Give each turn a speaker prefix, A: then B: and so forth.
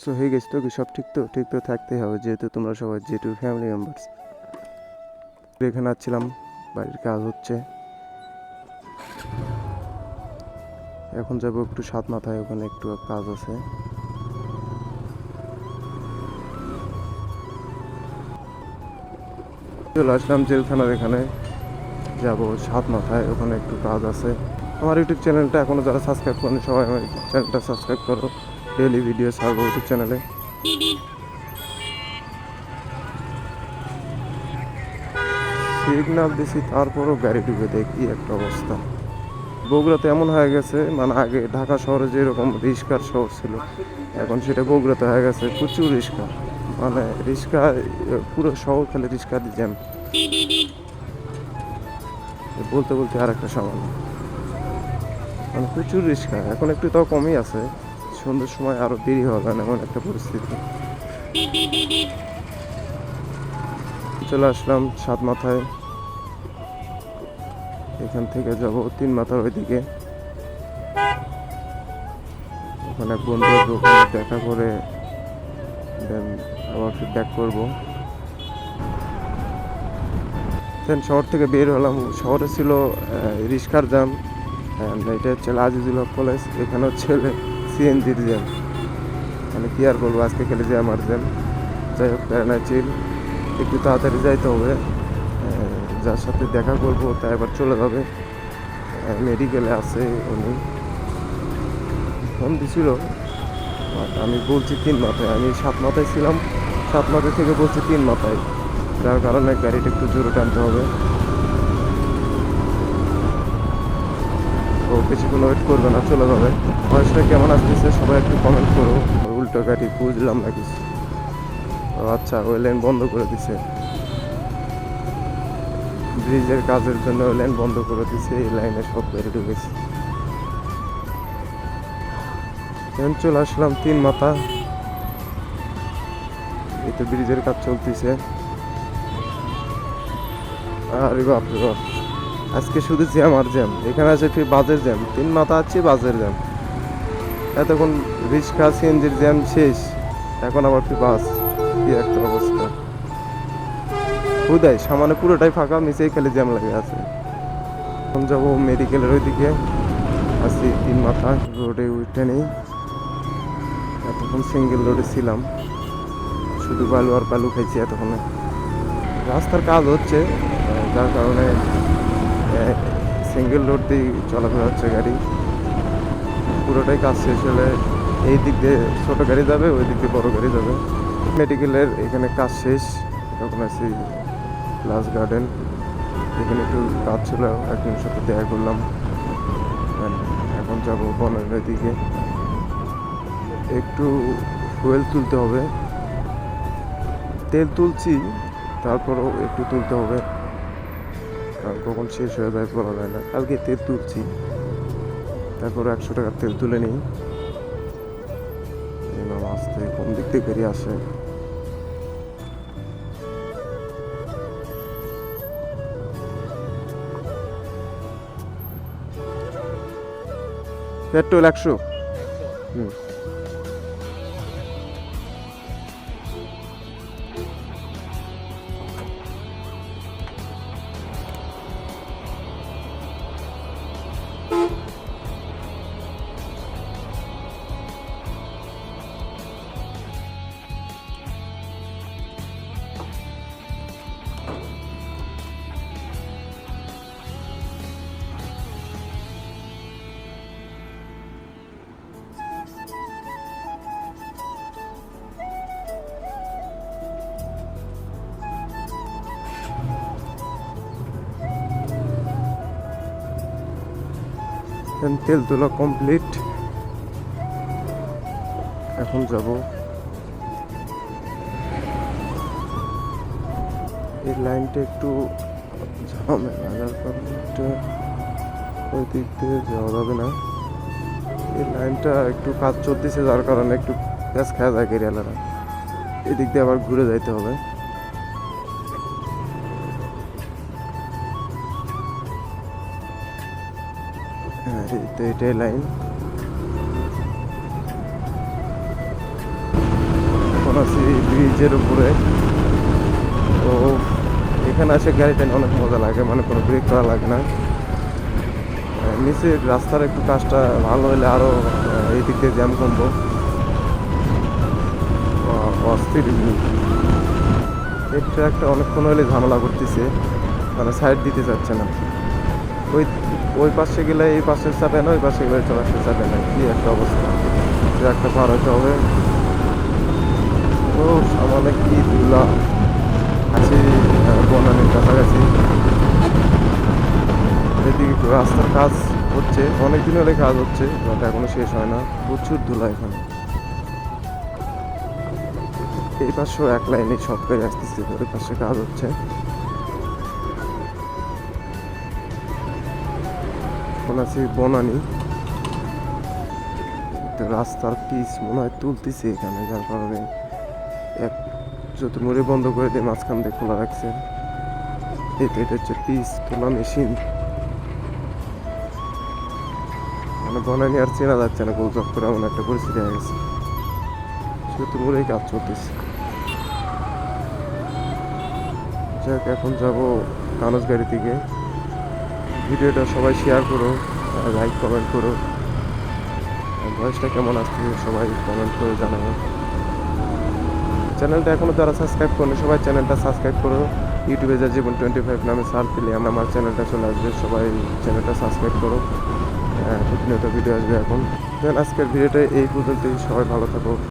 A: So হয়ে গেছে তো কি সব ঠিক তো? ঠিক তো থাকতেই হবে, যেহেতু তোমরা সবাই জেটুর ফ্যামিলি মেম্বার্স এখানে আসছিলাম, বাড়ির কাজ হচ্ছে। এখন যাব একটু সাত মাথায়, ওখানে একটু কাজ আছে। চলে আসলাম জেলখানার এখানে। যাব সাত মাথায়, ওখানে একটু কাজ আছে। আমার ইউটিউব চ্যানেলটা এখনও যারা সাবস্ক্রাইব করেনি, সবাই আমার চ্যানেলটা সাবস্ক্রাইব করো। ডেলি ভিডিও ছাড়বো ইউটিউব চ্যানেলে সিগনাল দিছি, তারপরও গাড়ি ডুবে দেখি একটা অবস্থা। বগুড়াতে এমন হয়ে গেছে মানে আগে ঢাকা শহরে যেরকম রিক্সার শহর ছিল, এখন সেটা বগুড়াতে হয়ে গেছে, প্রচুর রিক্সা মানে রিক্সা পুরো শহর খালি রিক্সা দিয়ে জ্যাম। বলতে বলতে আর একটা সামান্য। মানে প্রচুর রিক্সা এখন একটু তাও কমই আছে। সন্ধ্যের সময় আরও দেরি হবে না, এমন একটা পরিস্থিতি। চলে আসলাম সাত মাথায়। এখান থেকে যাব তিন মাথার ওইদিকে। ওখানে এক বন্ধু দেখা করে দেন আবার ব্যাক করব। দেন শহর থেকে বের হলাম। শহরে ছিল রিস্কার and এটা হচ্ছে আজিজুল হক কলেজ, এখানেও হচ্ছে সিএনজির জ্যাম মানে কি আর বলব, আজকে খেলে জ্যাম আর জ্যাম যাই হোক, প্যারানা চিল। একটু তাড়াতাড়ি যাইতে হবে। যার সাথে দেখা করব, তা এবার চলে যাবে। মেডিকেলে আছে উনি। ফোন দিছিল আমি বলছি তিন মাথায়। আমি সাত মাথায় ছিলাম। সাত মাথায় থেকে বলছি তিন মাথায়। যার কারণে গাড়িটা একটু জোরে টানতে হবে। বেশিক্ষণ ওয়েট করবে না, চলে যাবে। ভয়েসটা কেমন আসতেছে সবাই একটু কমেন্ট করো। উল্টো গাড়ি বুঝলাম না কিছু আচ্ছা ওই লাইন বন্ধ করে দিছে। ব্রিজের কাজের জন্য ওই লাইন বন্ধ করে দিছে, এই লাইনে সব বেড়ে ঢুকেছে। এখন চলে আসলাম তিন মাথা। এই তো ব্রিজের কাজ চলতেছে। আরে বাপ রে বাপ। আজকে শুধু জ্যাম আর জ্যাম। এখানে আছে ফির বাজের জ্যাম। তিন মাথা আছে, বাজের জ্যাম। এতক্ষণ রিক্সা, সিএনজির জ্যাম শেষ। এখন আবার ফির বাস। কি একটা অবস্থা। হুদাই সামনে পুরোটাই ফাঁকা, নিচেই খালি জ্যাম লাগে আছে। এখন যাব মেডিকেলের ওইদিকে। আছি তিন মাথা, রোডে উঠে নেই। এতক্ষণ সিঙ্গেল রোডে ছিলাম। শুধু বালু আর বালু খাইছি এতক্ষণে। রাস্তার কাজ হচ্ছে, যার কারণে সিঙ্গেল রোড দিয়ে চলাফেরা হচ্ছে গাড়ি। পুরোটাই কাজ শেষ হলে এই দিক দিয়ে ছোটো গাড়ি যাবে, ওই দিক দিয়ে বড়ো গাড়ি যাবে। মেডিকেলের এখানে কাজ শেষ, তখন আছি গ্লাস গার্ডেন। এখানে একটু কাজ ছিল একজনের সাথে দেখা করলাম। এখন যাব বনের দিকে। একটু ফুয়েল তুলতে হবে। তেল তুলছি, তারপরও একটু তুলতে হবে। কারণ কখন শেষ হয়ে যায় বলা যায় না। কালকে তেল তুলছি। তারপর একশো টাকার তেল তুলে নিই। আসতে কোন দিক থেকে বেরিয়ে আসে? পেট্রোল একশো। হুম। এখন তেল তোলা কমপ্লিট এখন যাব। এই লাইনটা একটু ঝামেলা দিয়ে যাওয়া যাবে না। এই লাইনটা একটু কাজ চলতেছে, যার কারণে একটু প্যাঁচ খাওয়া যায় গেরিয়ালারা এদিক দিয়ে আবার ঘুরে যাইতে হবে। হ্যাঁ তো এটাই লাইন আছি ব্রিজের উপরে। তো এখানে এসে গাড়িটা নিয়ে অনেক মজা লাগে মানে কোনো ব্রেক করা লাগে না। নিচে রাস্তার একটু কাজটা ভালো হলে আরও এই দিক দিয়ে জ্যাম কমবো। অস্থির। এই ট্র্যাকটা অনেকক্ষণ হলে ঝামেলা করতেছে মানে সাইড দিতে চাচ্ছে না। ওই ওই পাশে গেলে এই পাশে চাপে না, ওই পাশে গেলে ওই পাশে চাপে না, কি একটা অবস্থা। ট্র্যাকটা পার হতে হবে। ও, সামনে কি ধুলা। আছি বনানীর কাছাকাছি। এদিকে একটু রাস্তার কাজ হচ্ছে। অনেক দিন হলে কাজ হচ্ছে, বাট এখনও শেষ হয় না। প্রচুর ধুলা এখানে। এই পাশেও এক লাইনে সব গাড়ি আসতেছে, ওই পাশে কাজ হচ্ছে। এখন আছি বনানি। রাস্তার পিচ মনে হয় তুলতেছে এখানে, যার কারণে এক চতুর্মুড়ি বন্ধ করে দিয়ে মাঝখান দিয়ে খোলা রাখছে। তো এটা হচ্ছে পিচ তোলা মেশিন। মানে বনানি আর চেনা যাচ্ছে না, গোল চত্বর এমন একটা পরিস্থিতি হয়ে গেছে। চতুর্মুড়েই কাজ চলতেছে যাক, এখন যাব কানজ গাড়ি থেকে ভিডিওটা সবাই শেয়ার করো লাইক কমেন্ট করো। ভয়েসটা কেমন আসছে সবাই কমেন্ট করে জানাব চ্যানেলটা এখনও যারা সাবস্ক্রাইব করেনি সবাই চ্যানেলটা সাবস্ক্রাইব করো। ইউটিউবে যা জীবন টোয়েন্টি ফাইভ নামে সার্চ দিলে আমার চ্যানেলটা চলে আসবে সবাই চ্যানেলটা সাবস্ক্রাইব করো। হ্যাঁ, প্রতিনিয়ত ভিডিও আসবে এখন। দেন আজকের ভিডিওটা এই পর্যন্তই সবাই ভালো থাকো।